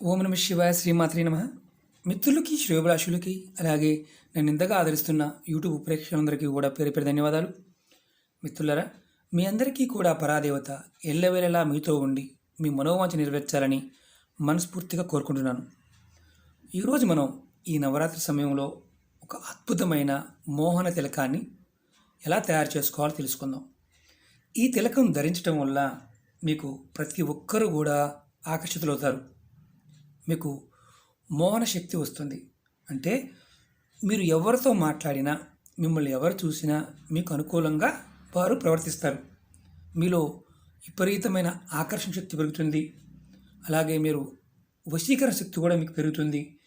ఓం నమ శివాయ శ్రీమాత్రి నమ. మిత్రులకి శ్రేయోభిలాషులకి అలాగే నన్ను ఇంతగా ఆదరిస్తున్న యూట్యూబ్ ప్రేక్షకులందరికీ కూడా పేరు పేరు ధన్యవాదాలు. మిత్రులరా మీ అందరికీ కూడా పరాదేవత ఎల్లవేళలా మీతో ఉండి మీ మనోవాంఛ నెరవేర్చాలని మనస్ఫూర్తిగా కోరుకుంటున్నాను. ఈరోజు మనం ఈ నవరాత్రి సమయంలో ఒక అద్భుతమైన మోహన తిలకాన్ని ఎలా తయారు చేసుకోవాలో తెలుసుకుందాం. ఈ తిలకం ధరించడం వల్ల మీకు ప్రతి ఒక్కరూ కూడా ఆకర్షితులవుతారు. మీకు మోహన శక్తి వస్తుంది. అంటే మీరు ఎవరితో మాట్లాడినా మిమ్మల్ని ఎవరు చూసినా మీకు అనుకూలంగా వారు ప్రవర్తిస్తారు. మీలో విపరీతమైన ఆకర్షణ శక్తి పెరుగుతుంది. అలాగే మీరు వశీకరణ శక్తి కూడా మీకు పెరుగుతుంది.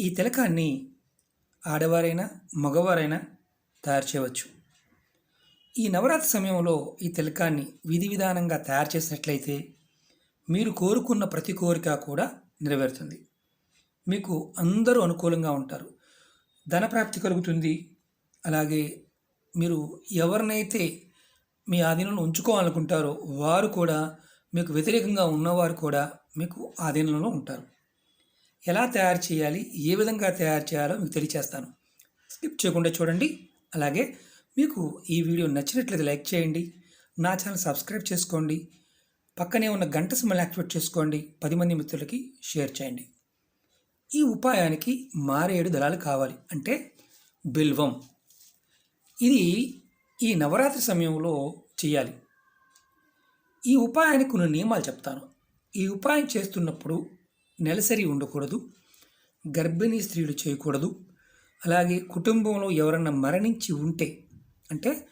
ఈ తిలకాన్ని ఆడవారైనా మగవారైనా తయారు చేయవచ్చు. ఈ నవరాత్రి సమయంలో ఈ తిలకాన్ని విధి విధానంగా తయారు చేసినట్లయితే మీరు కోరుకున్న ప్రతి కోరిక కూడా నెరవేరుతుంది. మీకు అందరూ అనుకూలంగా ఉంటారు. ధనప్రాప్తి కలుగుతుంది. అలాగే మీరు ఎవరినైతే మీ ఆధీనంలో ఉంచుకోవాలనుకుంటారో వారు కూడా మీకు వ్యతిరేకంగా ఉన్నవారు కూడా మీకు ఆధీనంలో ఉంటారు. ఎలా తయారు చేయాలి? ఏ విధంగా తయారు చేయాలో మీకు తెలియచేస్తాను. స్కిప్ చేయకుండా చూడండి. అలాగే మీకు ఈ వీడియో నచ్చినట్లయితే లైక్ చేయండి. నా ఛానల్ సబ్స్క్రైబ్ చేసుకోండి. పక్కనే ఉన్న గంట సింబల్ యాక్టివేట్ చేసుకోండి. పది మంది మిత్రులకి షేర్ చేయండి. ఈ ఉపాయానికి మారేడు దళాలు కావాలి. అంటే బిల్వం. ఇది ఈ నవరాత్రి సమయంలో చేయాలి. ఈ ఉపాయానికి కొన్ని నియమాలు చెప్తాను. ఈ ఉపాయం చేస్తున్నప్పుడు నెలసరి ఉండకూడదు. గర్భిణీ స్త్రీలు చేయకూడదు. అలాగే కుటుంబంలో ఎవరన్నా మరణించి ఉంటే అంటే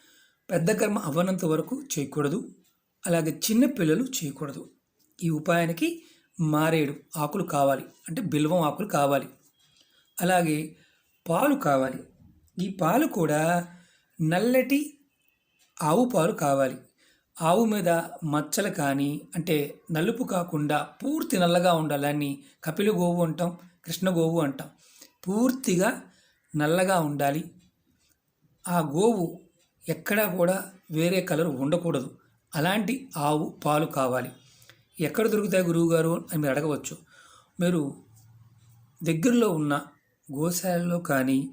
పెద్ద కర్మ అవ్వనంత వరకు చేయకూడదు. అలాగే చిన్న పిల్లలు చేయకూడదు. ఈ ఉపాయానికి మారేడు ఆకులు కావాలి. అంటే బిల్వం ఆకులు కావాలి. అలాగే పాలు కావాలి. ఈ పాలు కూడా నల్లటి ఆవు పాలు కావాలి. ఆవు మీద మచ్చలు కానీ అంటే నలుపు కాకుండా పూర్తి నల్లగా ఉండాలని కపిల గోవు అంటాం కృష్ణ గోవు అంటాం. పూర్తిగా నల్లగా ఉండాలి. ఆ గోవు ఎక్కడా కూడా వేరే కలర్ ఉండకూడదు. అలాంటి ఆవు పాలు కావాలి. ఎక్కడ దొరుకుతాయి గురువుగారు అని మీరు అడగవచ్చు. మీరు దగ్గరలో ఉన్న గోశాలలో కానీ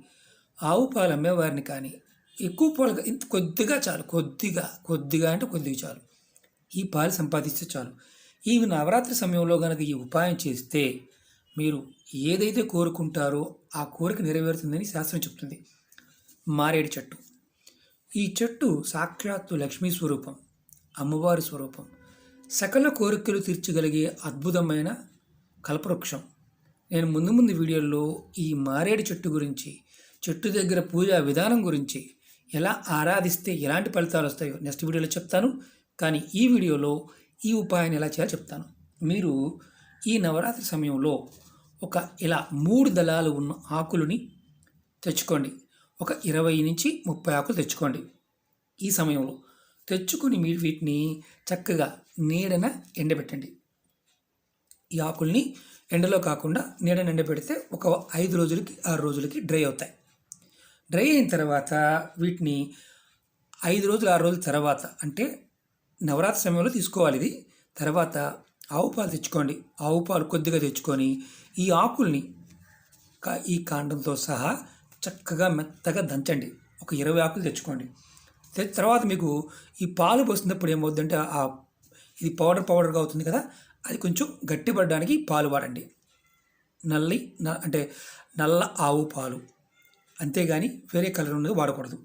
ఆవు పాలు అమ్మేవారిని కానీ ఎక్కువ పాలు ఇంత కొద్దిగా చాలు. కొద్దిగా కొద్దిగా అంటే కొద్దిగా చాలు. ఈ పాలు సంపాదిస్తే చాలు. ఈ నవరాత్రి సమయంలో కనుక ఈ ఉపాయం చేస్తే మీరు ఏదైతే కోరుకుంటారో ఆ కోరిక నెరవేరుతుందని శాస్త్రం చెప్తుంది. మారేడు చెట్టు. ఈ చెట్టు సాక్షాత్తు లక్ష్మీ స్వరూపం. అమ్మవారి స్వరూపం. సకల కోరికలు తీర్చగలిగే అద్భుతమైన కల్పవృక్షం. నేను ముందు ముందు వీడియోల్లో ఈ మారేడు చెట్టు గురించి చెట్టు దగ్గర పూజా విధానం గురించి ఎలా ఆరాధిస్తే ఎలాంటి ఫలితాలు వస్తాయో నెక్స్ట్ వీడియోలో చెప్తాను. కానీ ఈ వీడియోలో ఈ ఉపాయాన్ని ఎలా చేయాలో చెప్తాను. మీరు ఈ నవరాత్రి సమయంలో ఒక ఇలా మూడు దళాలు ఉన్న ఆకులని తెచ్చుకోండి. ఒక ఇరవై నుంచి ముప్పై ఆకులు తెచ్చుకోండి. ఈ సమయంలో తెచ్చుకొని మీరు వీటిని చక్కగా నీడన ఎండబెట్టండి. ఈ ఆకుల్ని ఎండలో కాకుండా నీడన ఎండబెడితే ఒక ఐదు రోజులకి ఆరు రోజులకి డ్రై అవుతాయి. డ్రై అయిన తర్వాత వీటిని ఐదు రోజులు ఆరు రోజుల తర్వాత అంటే నవరాత్రి సమయంలో తీసుకోవాలి ఇది. తర్వాత ఆవు పాలు తెచ్చుకోండి. ఆవు పాలు కొద్దిగా తెచ్చుకొని ఈ ఆకుల్ని కా- ఈ కాండంతో సహా చక్కగా మెత్తగా దంచండి. ఒక ఇరవై ఆకులు తెచ్చుకోండి. తర్వాత మీకు ఈ పాలు పోసినప్పుడు ఏమవుతుందంటే ఆ ఇది పౌడర్ పౌడర్గా అవుతుంది కదా అది కొంచెం గట్టిపడడానికి పాలు వాడండి. నల్లి న- అంటే నల్ల ఆవు పాలు. అంతేగాని వేరే కలర్ ఉన్నది వాడకూడదు.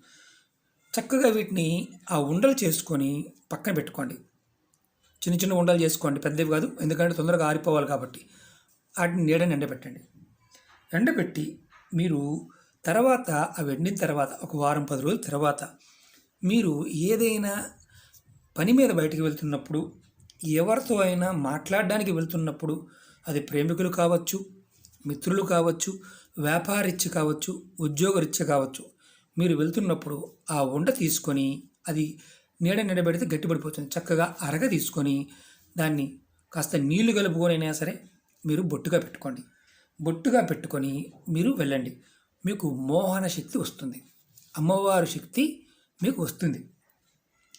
చక్కగా వీటిని ఆ ఉండలు చేసుకొని పక్కన పెట్టుకోండి. చిన్న చిన్న ఉండలు చేసుకోండి పెద్దవి కాదు ఎందుకంటే తొందరగా ఆరిపోవాలి కాబట్టి. వాటిని నీడని ఎండబెట్టండి ఎండబెట్టి మీరు తర్వాత అవి ఎండిన తర్వాత ఒక వారం పది రోజుల తర్వాత మీరు ఏదైనా పని మీద బయటికి వెళ్తున్నప్పుడు ఎవరితో అయినా మాట్లాడడానికి వెళ్తున్నప్పుడు అది ప్రేమికులు కావచ్చు మిత్రులు కావచ్చు వ్యాపారీత్య కావచ్చు ఉద్యోగరీత్య కావచ్చు మీరు వెళ్తున్నప్పుడు ఆ ఉండ తీసుకొని అది నీడ నిడబెడితే గట్టిపడిపోతుంది. చక్కగా అరగ తీసుకొని దాన్ని కాస్త నీళ్ళు కలుపుకొనైనా సరే మీరు బొట్టుగా పెట్టుకోండి. బొట్టుగా పెట్టుకొని మీరు వెళ్ళండి. మీకు మోహన శక్తి వస్తుంది. అమ్మవారి శక్తి మీకు వస్తుంది.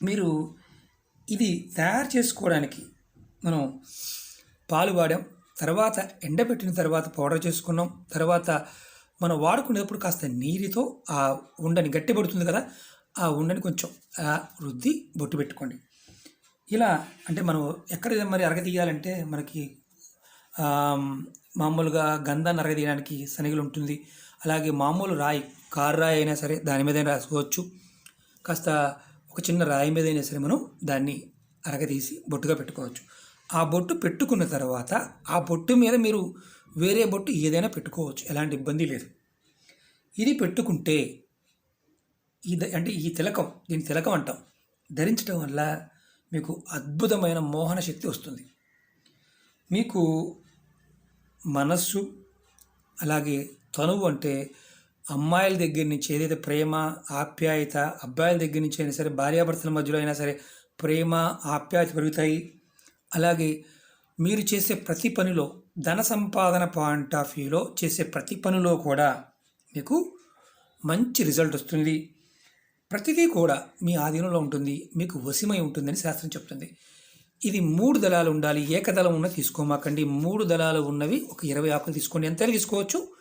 మీరు ఇది తయారు చేసుకోవడానికి మనం పాలు వాడాం. తర్వాత ఎండబెట్టిన తర్వాత పౌడర్ చేసుకున్నాం. తర్వాత మనం వాడుకునేటప్పుడు కాస్త నీరుతో ఆ ఉండని గట్టిపడుతుంది కదా ఆ ఉండని కొంచెం రుద్ది బొట్టు పెట్టుకోండి. ఇలా అంటే మనం ఎక్కడ మరి అరగతీయాలంటే మనకి మామూలుగా గంధాన్ని అరగదీయడానికి శనగలు ఉంటుంది. అలాగే మామూలు రాయి కారు రాయి అయినా సరే దాని మీద రాసుకోవచ్చు. కాస్త ఒక చిన్న రాయి మీద అయినా సరే మనం దాన్ని అరగదీసి బొట్టుగా పెట్టుకోవచ్చు. ఆ బొట్టు పెట్టుకున్న తర్వాత ఆ బొట్టు మీద మీరు వేరే బొట్టు ఏదైనా పెట్టుకోవచ్చు. ఎలాంటి ఇబ్బంది లేదు. ఇది పెట్టుకుంటే ఇది అంటే ఈ తిలకం దీని తిలకం అంటాం. ధరించడం వల్ల మీకు అద్భుతమైన మోహన శక్తి వస్తుంది. మీకు మనస్సు అలాగే తనువు అంటే అమ్మాయిల దగ్గర నుంచి ఏదైతే ప్రేమ ఆప్యాయత అబ్బాయిల దగ్గర నుంచి అయినా సరే భార్యాభర్తల మధ్యలో అయినా సరే ప్రేమ ఆప్యాయత పెరుగుతాయి. అలాగే మీరు చేసే ప్రతి పనిలో ధన సంపాదన పాయింట్ ఆఫ్ వ్యూలో చేసే ప్రతి పనిలో కూడా మీకు మంచి రిజల్ట్ వస్తుంది. ప్రతిదీ కూడా మీ ఆధీనంలో ఉంటుంది. మీకు వశమై ఉంటుందని శాస్త్రం చెప్తుంది. ఇది మూడు దళాలు ఉండాలి. ఏకదళం ఉన్న తీసుకోమాకండి. మూడు దళాలు ఉన్నవి ఒక ఇరవై ఆకులు తీసుకోండి. ఎంత తీసుకోవచ్చు.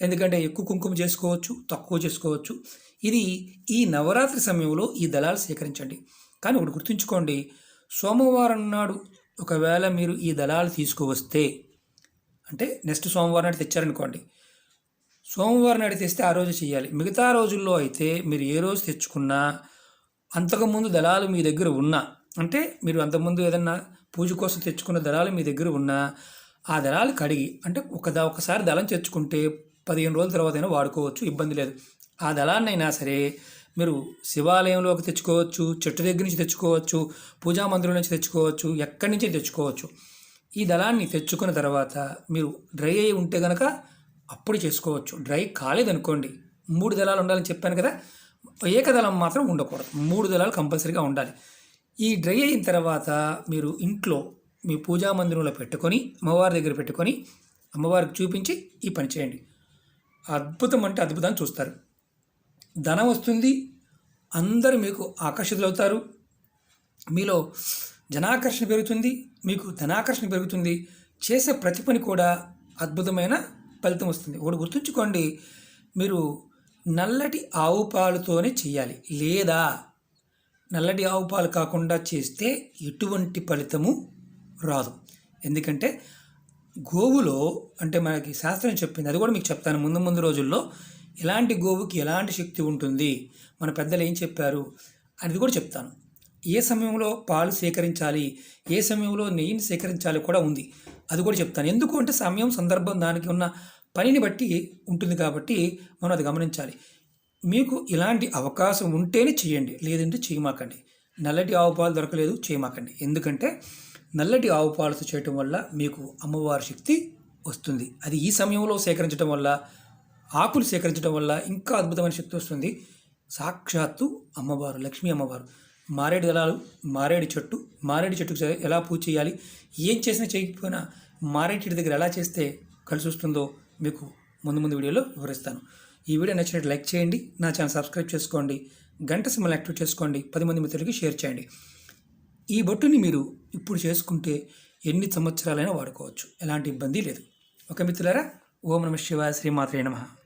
ఎందుకంటే ఎక్కువ కుంకుమ చేసుకోవచ్చు తక్కువ చేసుకోవచ్చు. ఇది ఈ నవరాత్రి సమయంలో ఈ దళాలు సేకరించండి. కానీ ఒకటి గుర్తుంచుకోండి సోమవారం నాడు ఒకవేళ మీరు ఈ దళాలు తీసుకువస్తే అంటే నెక్స్ట్ సోమవారం నాడు తెచ్చారనుకోండి సోమవారం నాడు తెస్తే ఆ రోజు చేయాలి. మిగతా రోజుల్లో అయితే మీరు ఏ రోజు తెచ్చుకున్నా అంతకుముందు దళాలు మీ దగ్గర ఉన్నా అంటే మీరు అంతకుముందు ఏదన్నా పూజ కోసం తెచ్చుకున్న దళాలు మీ దగ్గర ఉన్నా ఆ దళాలు కడిగి అంటే ఒక ఒకసారి దళం తెచ్చుకుంటే పదిహేను రోజుల తర్వాత అయినా వాడుకోవచ్చు ఇబ్బంది లేదు. ఆ దళాన్నైనా సరే మీరు శివాలయంలోకి తెచ్చుకోవచ్చు చెట్టు దగ్గర నుంచి తెచ్చుకోవచ్చు పూజా మందిరం నుంచి తెచ్చుకోవచ్చు ఎక్కడి నుంచి తెచ్చుకోవచ్చు. ఈ దళాన్ని తెచ్చుకున్న తర్వాత మీరు డ్రై అయి ఉంటే కనుక అప్పుడు చేసుకోవచ్చు. డ్రై కాలేదనుకోండి మూడు దళాలు ఉండాలని చెప్పాను కదా ఏకదళం మాత్రం ఉండకూడదు. మూడు దళాలు కంపల్సరీగా ఉండాలి. ఈ డ్రై అయిన తర్వాత మీరు ఇంట్లో మీ పూజా మందిరంలో పెట్టుకొని అమ్మవారి దగ్గర పెట్టుకొని అమ్మవారికి చూపించి ఈ పని చేయండి. అద్భుతం అంటే అద్భుతాన్ని చూస్తారు. ధనం వస్తుంది అందరూ మీకు ఆకర్షితులవుతారు. మీలో జనాకర్షణ పెరుగుతుంది మీకు ధనాకర్షణ పెరుగుతుంది. చేసే ప్రతి పని కూడా అద్భుతమైన ఫలితం వస్తుంది. ఒకటి గుర్తుంచుకోండి మీరు నల్లటి ఆవు పాలుతోనే చేయాలి. లేదా నల్లటి ఆవు పాలు కాకుండా చేస్తే ఎటువంటి ఫలితము రాదు. ఎందుకంటే గోవులో అంటే మనకి శాస్త్రం చెప్పింది అది కూడా మీకు చెప్తాను ముందు ముందు రోజుల్లో ఎలాంటి గోవుకి ఎలాంటి శక్తి ఉంటుంది? మన పెద్దలు ఏం చెప్పారు? అనేది కూడా చెప్తాను. ఏ సమయంలో పాలు సేకరించాలి? ఏ సమయంలో నెయ్యిని సేకరించాలి కూడా ఉంది. అది కూడా చెప్తాను. ఎందుకు అంటే సమయం సందర్భం దానికి ఉన్న పనిని బట్టి ఉంటుంది కాబట్టి మనం అది గమనించాలి. మీకు ఇలాంటి అవకాశం ఉంటేనే చేయండి. లేదంటే చేయమాకండి. నల్లటి ఆవు పాలు దొరకలేదు చేయమాకండి. ఎందుకంటే నల్లటి ఆవు పాలతో చేయటం వల్ల మీకు అమ్మవారి శక్తి వస్తుంది. అది ఈ సమయంలో సేకరించడం వల్ల ఆకులు సేకరించడం వల్ల ఇంకా అద్భుతమైన శక్తి వస్తుంది. సాక్షాత్తు అమ్మవారు లక్ష్మీ అమ్మవారు. మారేడు దళాలు మారేడు చెట్టు మారేడు చెట్టుకు ఎలా పూజ చేయాలి ఏం చేసినా చేయకపోయినా మారేడు చెట్టు దగ్గర ఎలా చేస్తే కలిసి వస్తుందో మీకు ముందు ముందు వీడియోలో వివరిస్తాను. ఈ వీడియో నచ్చినట్టు లైక్ చేయండి నా ఛానల్ సబ్స్క్రైబ్ చేసుకోండి గంట సింబల్ యాక్టివేట్ చేసుకోండి పది మంది మిత్రులకి షేర్ చేయండి. ఈ బొట్టుని మీరు ఇప్పుడు చేసుకుంటే ఎన్ని సంవత్సరాలైనా వాడుకోవచ్చు. ఎలాంటి ఇబ్బంది లేదు. ఒక మిత్రులారా ఓం నమ శివాయ శ్రీమాత్రే నమః.